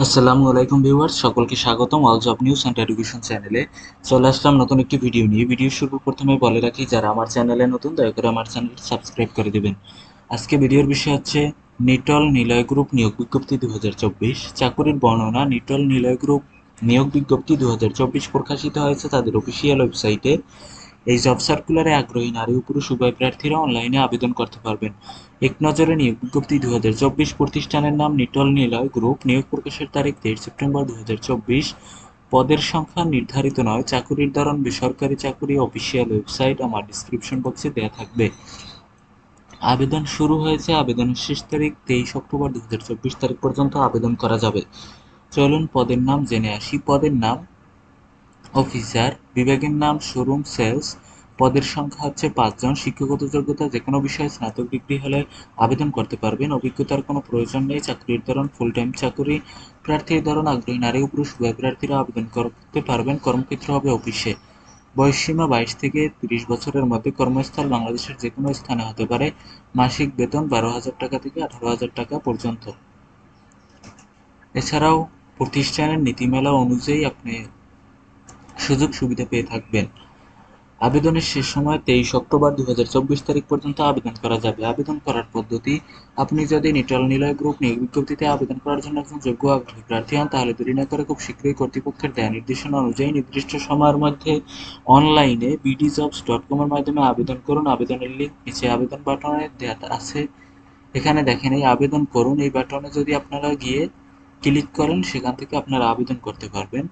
আসসালামু আলাইকুম ভিউয়ার্স, সকলকে স্বাগতম all job news and education চ্যানেলে। চলে আসলাম নতুন একটি ভিডিও নিয়ে। ভিডিও শুরু প্রথমে বলে রাখি, যারা আমার চ্যানেলে নতুন, দয়া করে আমার চ্যানেলটি সাবস্ক্রাইব করে দিবেন। আজকে ভিডিওর বিষয় হচ্ছে, নিটল নিলয় গ্রুপ নিয়োগ বিজ্ঞপ্তি দু চাকুরির বর্ণনা, নিটল নিলয় গ্রুপ নিয়োগ বিজ্ঞপ্তি দু হাজার চব্বিশ প্রকাশিত হয়েছে তাদের অফিসিয়াল ওয়েবসাইটে এই জব সার্কুলারে আগ্রহী নারী ও পুরুষ উভয় প্রার্থীরা অনলাইনে আবেদন করতে পারবেন। এক নজরে নিয়োগ বিজ্ঞপ্তি দুহাজার চব্বিশ প্রতিষ্ঠানের নাম নিটল নিলয় গ্রুপ নিয়োগ প্রকাশের তারিখ তেইশ সেপ্টেম্বর দুহাজার চব্বিশ। পদের সংখ্যা নির্ধারিত নয়, চাকুরির ধরন, বেসরকারি চাকুরি অফিসিয়াল ওয়েবসাইট আমার ডিসক্রিপশন বক্সে দেওয়া থাকবে। আবেদন শুরু হয়েছে, আবেদনের শেষ তারিখ তেইশ অক্টোবর দুই হাজার চব্বিশ তারিখ পর্যন্ত আবেদন করা যাবে। চলুন পদের নাম জেনে আসি। পদের নাম অফিসার, বিভাগের নাম শোরুম সেলস, পদের সংখ্যা হচ্ছে পাঁচজন শিক্ষাগত যোগ্যতা যে কোনো বিষয়ে স্নাতক ডিগ্রি হলে আবেদন করতে পারবেন। অভিজ্ঞতার কোনো প্রয়োজন নেই। চাকরির ধরন ফুল টাইম চাকরি। প্রার্থীর ধরন আগ্রহী নারী ও পুরুষ, উভয় প্রার্থীরা আবেদন করতে পারবেন। কর্মক্ষেত্র হবে অফিসে। বয়সসীমা বাইশ থেকে তিরিশ বছরের মধ্যে কর্মস্থল বাংলাদেশের যে কোনো স্থানে হতে পারে। মাসিক বেতন বারো হাজার টাকা থেকে আঠারো হাজার টাকা পর্যন্ত। এছাড়াও প্রতিষ্ঠানের নীতিমালা অনুযায়ী আপনি সুযোগ সুবিধা পেয়ে থাকবেন। আবেদনের শেষ সময় তেইশ অক্টোবর দু হাজার চব্বিশ তারিখ পর্যন্ত আবেদন করা যাবে। আবেদন করার পদ্ধতি, আপনি যদি নিটল নিলয় গ্রুপ নিয়োগ বিজ্ঞপ্তিতে আবেদন করার জন্য একজন যোগ্য আগ্রহী প্রার্থী হন, তাহলে দেরি না করে খুব শীঘ্রই কর্তৃপক্ষের দেয়া নির্দেশনা অনুযায়ী নির্দিষ্ট সময়ের মধ্যে অনলাইনে বিডি জবস ডট কমের মাধ্যমে আবেদন করুন। আবেদনের লিঙ্ক নিচে আবেদন বাটনে দেওয়া আছে। এখানে দেখেন, এই আবেদন করুন। এই বাটনে যদি আপনারা গিয়ে ক্লিক করেন, সেখান থেকে আপনারা আবেদন করতে পারবেন।